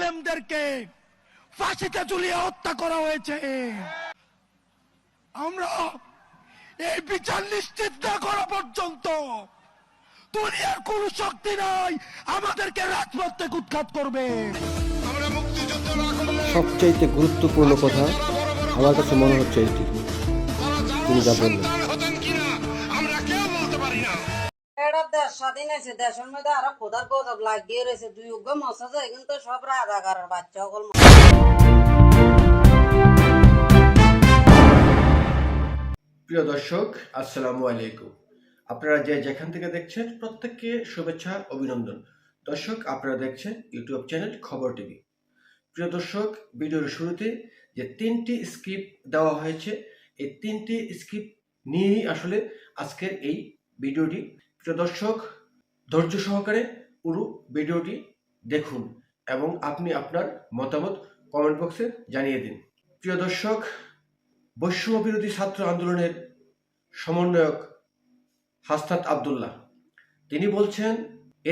আলেমদেরকে ফাঁসিতে ঝুলিয়ে হত্যা করা হয়েছে। আমরা এই বিচার নিশ্চিত না করা পর্যন্ত দুনিয়ার কোন শক্তি নাই আমাদেরকে রাজপথ থেকে উৎখাত করবে। সবচাইতে গুরুত্বপূর্ণ কথা আমার কাছে মনে হচ্ছে এটি তিনি যা বললেন। প্রিয় দর্শক, আসসালামু আলাইকুম। আপনারা যে যেখান থেকে দেখছেন, প্রত্যেককে শুভেচ্ছা, অভিনন্দন। দর্শক, আপনারা দেখছেন ইউটিউব চ্যানেল খবর টিভি। প্রিয় দর্শক, ভিডিওর শুরুতে যে তিনটি স্ক্রিপ্ট দেওয়া হয়েছে, এই তিনটি স্ক্রিপ্ট নিয়েই আসলে আজকের এই ভিডিওটি প্রিয় দর্শক, ধৈর্য সহকারে পুরো ভিডিওটি দেখুন এবং আপনি আপনার মতামত কমেন্ট বক্সে জানিয়ে দিন। প্রিয় দর্শক, বৈষম্য বিরোধী ছাত্র আন্দোলনের সমন্বয়ক হাস্তাত আবদুল্লাহ। তিনি বলছেন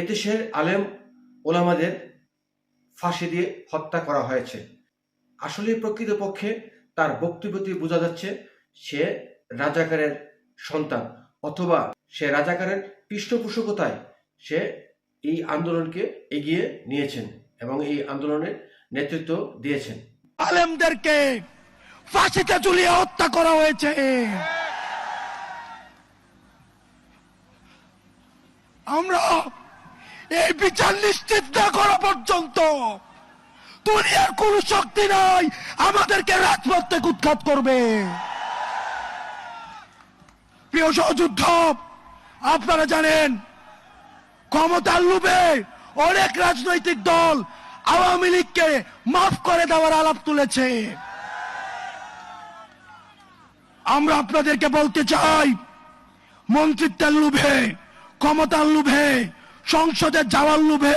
এদেশের আলেম ওলামাদের ফাঁসি দিয়ে হত্যা করা হয়েছে। আসলে প্রকৃতপক্ষে তার বক্তব্যটি বোঝা যাচ্ছে সে রাজাকারের সন্তান অথবা সে রাজাকারের পৃষ্ঠপোষকতায় সে এই আন্দোলনকে এগিয়ে নিয়েছেন এবং এই আন্দোলনের নেতৃত্ব দিয়েছেন। আলেমদেরকে ফাঁসিতে ঝুলিয়ে হত্যা করা হয়েছে। আমরা এই বিচার নিশ্চিত না করা পর্যন্ত দুনিয়ার কোন শক্তি নাই আমাদেরকে রাজপথ থেকে উৎখাত করবে। প্রিয় সহযুদ্ধ আপনারা জানেন, ক্ষমতার লোভে অনেক রাজনৈতিক দল আওয়ামী লীগকে মাফ করে দেওয়ার আলাপ তুলেছে। আমরা আপনাদেরকে বলতে চাই, মন্ত্রিত্বের লোভে, ক্ষমতার লোভে সংসদে যাওয়ার লোভে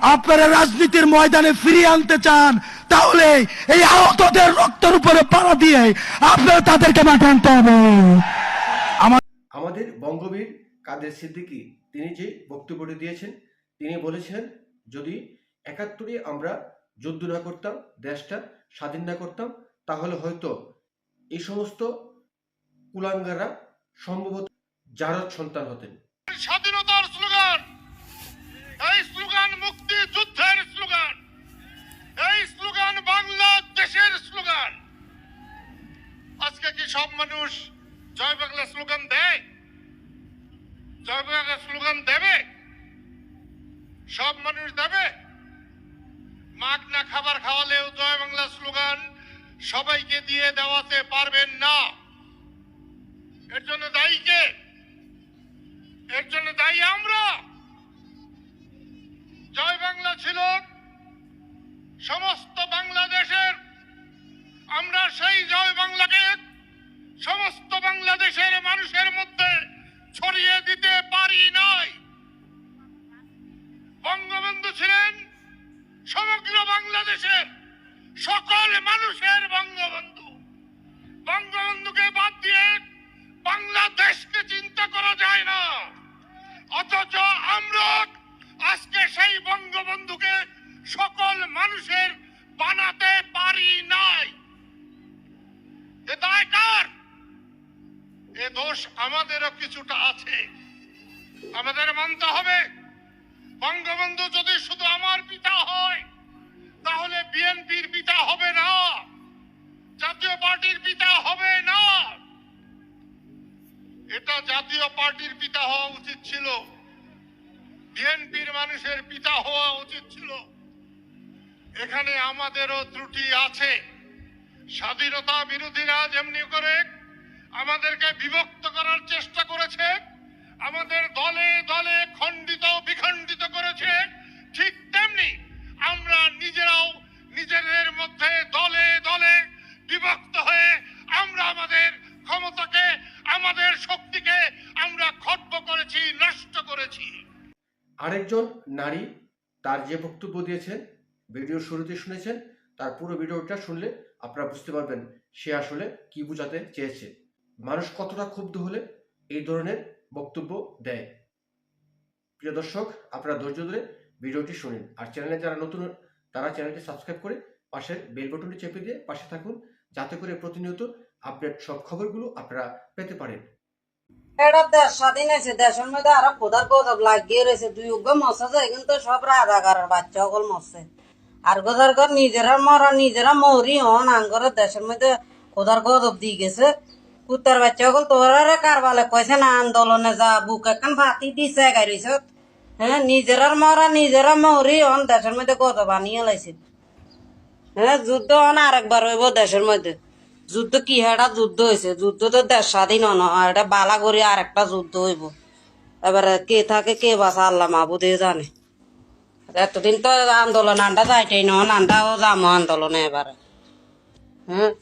আপনারা রাজনীতির ময়দানে ফিরিয়ে আনতে চান তাহলে এই আহতদের রক্তের উপরে পাড়া দিয়ে আপনারা তাদেরকে মাঠে আনতে হবে। আমাদের বঙ্গবীর কাদের সিদ্দিকী তিনি যে বক্তব্যটি দিয়েছেন তিনি বলেছেন যদি একাত্তরে আমরা যুদ্ধ না করতাম দেশটা স্বাধীন না করতাম তাহলে হয়তো এই সমস্ত কুলাঙ্গারা সম্ভবত জারদ সন্তান হতেন। স্বাধীনতার স্লোগান। এই স্লোগান মুক্তি যুদ্ধের স্লোগান। এই স্লোগান বাংলাদেশের স্লোগান। আজকে কি সব মানুষ জয় বাংলা স্লোগান দেয়? জয় বাংলা স্লোগান দেবে? সব মানুষ দেবে? মাগ না খাবার খাওয়ালেও জয় বাংলা স্লোগান সবাইকে দিয়ে দেওয়াতে পারবেন না। এর জন্য দায়ী কে? এর জন্য দায়ী আমরা। ছিল সমস্ত দোষ আমাদেরও কিছুটা আছে। আমাদের মানতে হবে। বঙ্গবন্ধু যদি শুধু আমার পিতা হয়, তাহলে বিএনপির পিতা হবে না। জাতীয় পার্টির পিতা হবে না। এটা জাতীয় পার্টির পিতা হওয়া উচিত ছিল। বিএনপির মানুষের পিতা হওয়া উচিত ছিল। এখানে আমাদেরও ত্রুটি আছে। স্বাধীনতা বিরোধীরা যেমনি করে আমাদেরকে বিভক্ত করার চেষ্টা করেছে, আমাদের দলে দলে খণ্ডিত বিখণ্ডিত করেছে। ঠিক তেমনি আমরা নিজেরাও নিজেদের মধ্যে দলে দলে বিভক্ত হয়ে আমরা আমাদের ক্ষমতাকে, আমাদের শক্তিকে আমরা খর্ব করেছি, নষ্ট করেছি। আরেকজন নারী তার যে বক্তব্য দিয়েছেন, ভিডিও শুরুতে শুনেছেন, তার পুরো ভিডিওটা শুনলে আপনারা বুঝতে পারবেন সে আসলে কি বোঝাতে চেয়েছে। মানুষ কতটা ক্ষুব্ধ হলে এই ধরনের বক্তব্য দেয়? প্রিয় দর্শক, আপনারা ধৈর্য ধরে ভিডিওটি শুনুন। আর চ্যানেলে যারা নতুন, তারা চ্যানেলটি সাবস্ক্রাইব করে পাশের বেল বাটনটি চেপে দিয়ে পাশে থাকুন, যাতে করে প্রতিনিয়ত আপডেট সব খবরগুলো আপনারা পেতে পারেন। এটা দেশ স্বাধীন হয়েছে, দেশের মধ্যে আরও খোদার গজব লাগিয়ে রয়েছে। দুই উগ্র মশা কিন্তু সব রাজাকারের বাচ্চা সকল মরছে আর গোদার ঘর নিজেরা মরা, নিজেরা মরি হন আঙ্গরের দেশের মধ্যে খোদার গজব দিয়ে গেছে। কুত্তার বাচ্চা তোরা কারবালে কইছে না আন্দোলনে যা, বুক এখন ভাতি দিছে গাড়িছ হ্যাঁ নিজেরার মরা, নিজেরা মরি হন দেশের মধ্যে গজব আনিয়ে লাইছে। হ্যাঁ যুদ্ধ হন আরেকবার হইব দেশের মধ্যে। যুদ্ধ কি একটা যুদ্ধ হয়েছে যুদ্ধ তো দেশ স্বাধীন নয় এটা বালা করে আর একটা যুদ্ধ হইব। এবারে কে থাকে, কে বাসা আল্লাহ মাহবুদে জানে। এতদিন তো আন্দোলন আন্ডা যাইটাই নন আন্ডাও যাম আন্দোলনে এবারে। হ্যাঁ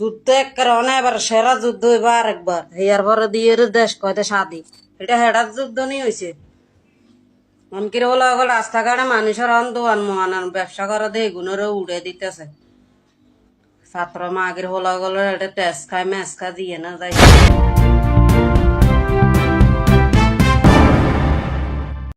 যুদ্ধ একবার অনেকবার সেরা যুদ্ধ হইবার আরেকবার হেয়ার পরে দিয়ে দেশ কয়তে স্বাধীন? এটা হেডার যুদ্ধ নিয়ে হয়েছে মনকির হলো এখন রাস্তাঘাটে মানুষের অন দোয়ান মহান ব্যবসা করে দিয়ে গুণেরও উড়ে দিতেছে। ছাত্র মাগের হলো গেল এটা টেস্ট খায় ম্যাচ খায় দিয়ে না যাই